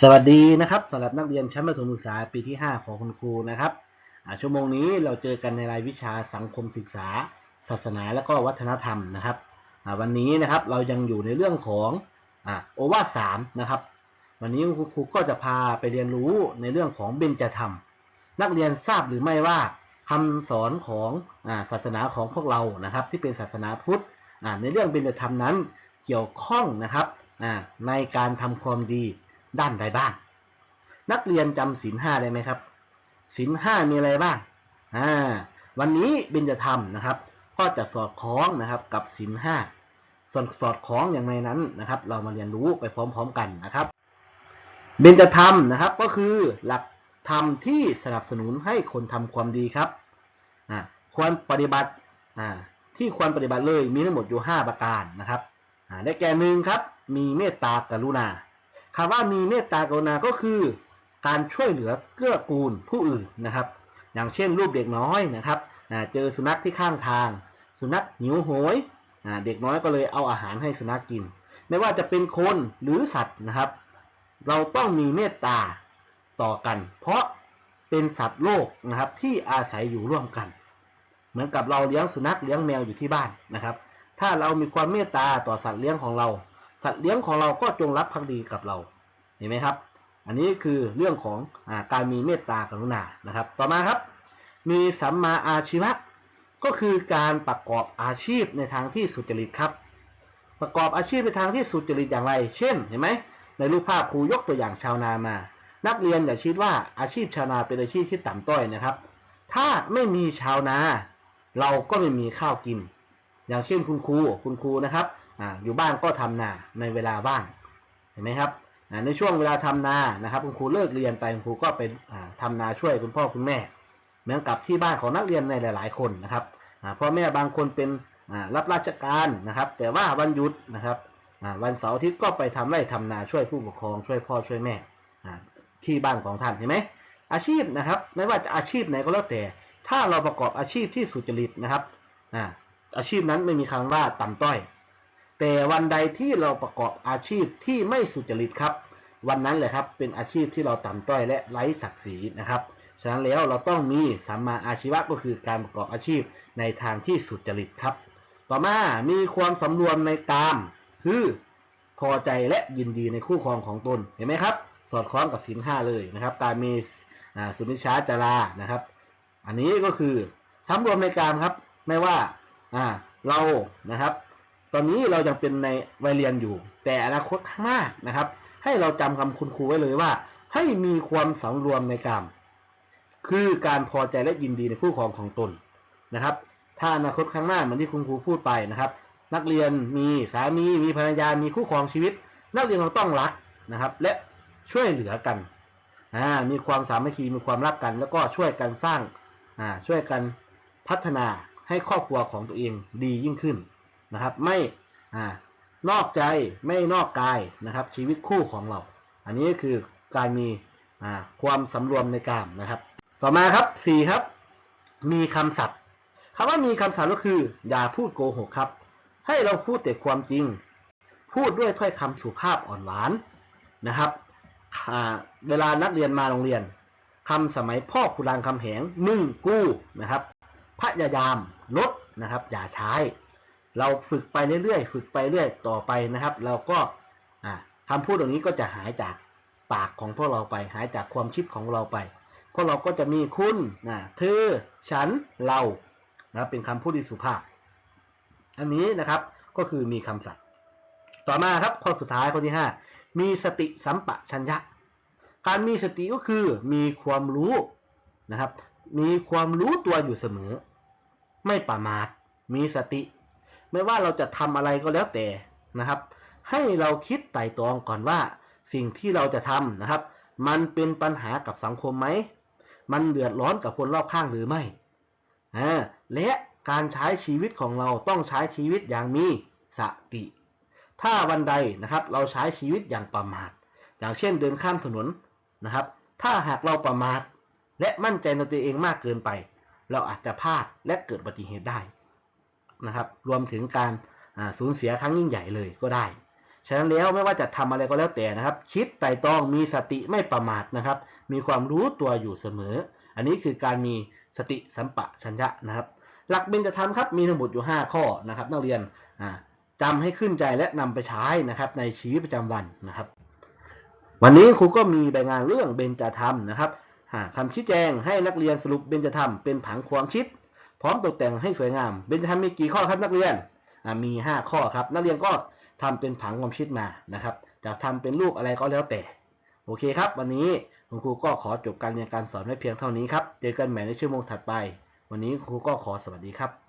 สวัสดีนะครับสำหรับนักเรียนชั้นประถมศึกษาปีที่ 5 ของคุณครูนะครับชั่วโมงนี้เราเจอกันในรายวิชาสังคมศึกษา ศาสนาและก็วัฒนธรรมนะครับวันนี้นะครับเรายังอยู่ในเรื่องของอโอวาทสามนะครับ วันนี้คุณครูก็จะพาไปเรียนรู้ในเรื่องของเบญจธรรม นักเรียนทราบหรือไม่ว่าคำสอนของศาสนาของพวกเรานะครับ ที่เป็นศาสนาพุทธในเรื่องเบญจธรรมนั้นเกี่ยวข้องนะครับในการทำความดี ด้านใดบ้าง นักเรียนจำศีลห้าได้ไหมครับศีลห้ามีอะไรบ้างอ่าวันนี้เบญจธรรมนะครับ ก็จะสอดคล้องนะครับกับศีลห้าส่วนสอดคล้องอย่างไรนั้นนะครับ เรามาเรียนรู้ไปพร้อม ๆ กันนะครับ เบญจธรรมนะครับก็คือหลักธรรมที่สนับสนุนให้คนทำความดีครับอ่าควรปฏิบัติอ่าที่ควรปฏิบัติเลยมีทั้งหมดอยู่ 5 ประการนะครับอ่าได้แก่หนึ่งครับ มีเมตตากรุณา คำว่ามีเมตตากรุณาก็คือ การช่วยเหลือเกื้อกูลผู้อื่นนะครับ อย่างเช่นรูปเด็กน้อยนะครับเจอสุนัขที่ข้างทาง สุนัขหิวโหยอ่าเด็กน้อยก็เลยเอาอาหารให้สุนัขกิน ไม่ว่าจะเป็นคนหรือสัตว์นะครับ เราต้องมีเมตตาต่อกัน เพราะเป็นสัตว์โลกนะครับที่อาศัยอยู่ร่วมกัน เหมือนกับเราเลี้ยงสุนัขเลี้ยงแมวอยู่ที่บ้านนะครับ ถ้าเรามีความเมตตาต่อสัตว์เลี้ยงของเรา สัตว์เลี้ยงของเราก็จงรับภักดีกับเรา เห็นไหมครับ อันนี้คือเรื่องของอาการมีเมตตากรุณานะครับ ต่อมาครับ มีสัมมาอาชีวะ ก็คือการประกอบอาชีพในทางที่สุจริตครับ ประกอบอาชีพในทางที่สุจริตอย่างไร เช่น เห็นไหม ในรูปภาพครูยกตัวอย่างชาวนามา นักเรียนอย่าคิดว่าอาชีพชาวนาเป็นอาชีพที่ต่ำต้อยนะครับ ถ้าไม่มีชาวนา เราก็ไม่มีข้าวกิน อย่างเช่นคุณครู คุณครูนะครับ อยู่บ้านก็ทำนาในเวลาว่างเห็นไหมครับในช่วงเวลาทำนานะครับ คุณครูเลิกเรียนไปคุณครูก็ไปอ่าทำนาช่วยคุณพ่อคุณแม่ เหมือนกับที่บ้านของนักเรียนในหลาย ๆ คนนะครับพ่อแม่บางคนเป็นรับราชการนะครับ แต่ว่าวันหยุดนะครับวันเสาร์อาทิตย์ก็ไปทำไร่ทำนาช่วยผู้ปกครองช่วยพ่อช่วยแม่ที่บ้านของท่านเห็นไหมอาชีพนะครับ ไม่ว่าจะอาชีพไหนก็แล้วแต่ ถ้าเราประกอบอาชีพที่สุจริตนะครับอาอาชีพนั้นไม่มีคำว่าต่ำต้อย แต่วันใดที่เราประกอบอาชีพที่ไม่สุจริตครับ วันนั้นแหละครับเป็นอาชีพที่เราต่ำต้อยและไร้ศักดิ์ศรีนะครับ ฉะนั้นแล้วเราต้องมีสัมมาอาชีวะก็คือการประกอบอาชีพในทางที่สุจริตครับ ต่อมามีความสำรวมในกาม คือพอใจและยินดีในคู่ครองของตนเห็นไหมครับ สอดคล้องกับศีลห้าเลยนะครับการมีสุนิชาจารานะครับ อันนี้ก็คือสำรวมในกามครับไม่ว่าเรานะครับ ตอนนี้เรายังเป็นในวัยเรียนอยู่ แต่อนาคตข้างหน้านะครับ ให้เราจำคำคุณครูไว้เลยว่า ให้มีความสำรวมในกามคือการพอใจและยินดีในคู่ครองของตนนะครับ ถ้าอนาคตข้างหน้าเหมือนที่คุณครูพูดไปนะครับ นักเรียนมีสามีมีภรรยามีคู่ครองชีวิต นักเรียนเราต้องรักนะครับ และช่วยเหลือกันมีความสามัคคีมีความรักกัน แล้วก็ช่วยกันสร้างช่วยกันพัฒนาให้ครอบครัวของตัวเองดียิ่งขึ้น นะครับ ไม่อนอกใจไม่นอกกายนะครับ ชีวิตคู่ของเรา อันนี้คือการมีความสำรวมในกามนะครับ ต่อมาครับสี่ครับ มีคำสัตย์คำว่ามีคำสัตย์ก็คือ อย่าพูดโกหกครับ ให้เราพูดแต่ความจริง พูดด้วยถ้อยคำสุภาพอ่อนหวานนะครับเวลานักเรียนมาโรงเรียนคำสมัยพ่อขุรามคำแหงมึงกู้นะครับพยายามลดนะครับ อย่าใช้ เราฝึกไปเรื่อยๆ ฝึกไปเรื่อยต่อไปนะครับ เราก็อ่าคำพูดตรงนี้ก็จะหายจากปากของพวกเราไป หายจากความคิดของเราไป พวกเราก็จะมีคุณนะเธอ ฉัน เรานะเป็นคำพูดที่สุภาพ อันนี้นะครับก็คือมีคำสัตย์ต่อมาครับข้อสุดท้ายข้อที่ 5 มีสติสัมปชัญญะ การมีสติก็คือมีความรู้นะครับ มีความรู้ตัวอยู่เสมอ ไม่ประมาท มีสติ ไม่ว่าเราจะทำอะไรก็แล้วแต่นะครับ ให้เราคิดไตร่ตรองก่อนว่า สิ่งที่เราจะทำนะครับ มันเป็นปัญหากับสังคมไหม มันเดือดร้อนกับคนรอบข้างหรือไม่อ่าและการใช้ชีวิตของเราต้องใช้ชีวิตอย่างมีสติ ถ้าวันใดนะครับเราใช้ชีวิตอย่างประมาท อย่างเช่นเดินข้ามถนนนะครับ ถ้าหากเราประมาท และมั่นใจในตัวเองมากเกินไป เราอาจจะพลาดและเกิดอุบัติเหตุได้ นะครับ รวมถึงการสูญเสียครั้งยิ่งใหญ่เลยก็ได้ ฉะนั้นแล้วไม่ว่าจะทำอะไรก็แล้วแต่นะครับ คิดไตร่ตรองมีสติไม่ประมาทนะครับ มีความรู้ตัวอยู่เสมอ อันนี้คือการมีสติสัมปชัญญะนะครับ หลักเบญจธรรมครับมีทั้งหมดอยู่ 5 ข้อนะครับ นักเรียนอ่าจำให้ขึ้นใจและนำไปใช้นะครับ ในชีวิตประจำวันนะครับ วันนี้ครูก็มีใบงานเรื่องเบญจธรรมนะครับหาคำชี้แจงให้นักเรียนสรุปเบญจธรรมเป็นผังความคิด พร้อมตกแต่งให้สวยงามเบนจะทำมีกี่ข้อครับนักเรียนมี 5 ข้อครับ นักเรียนก็ทำเป็นผังความคิดมานะครับ จะทำเป็นรูปอะไรก็แล้วแต่ โอเคครับ วันนี้คุณครูก็ขอจบการเรียนการสอนไว้เพียงเท่านี้ครับ เจอกันใหม่ในชั่วโมงถัดไป วันนี้ครูก็ขอสวัสดีครับ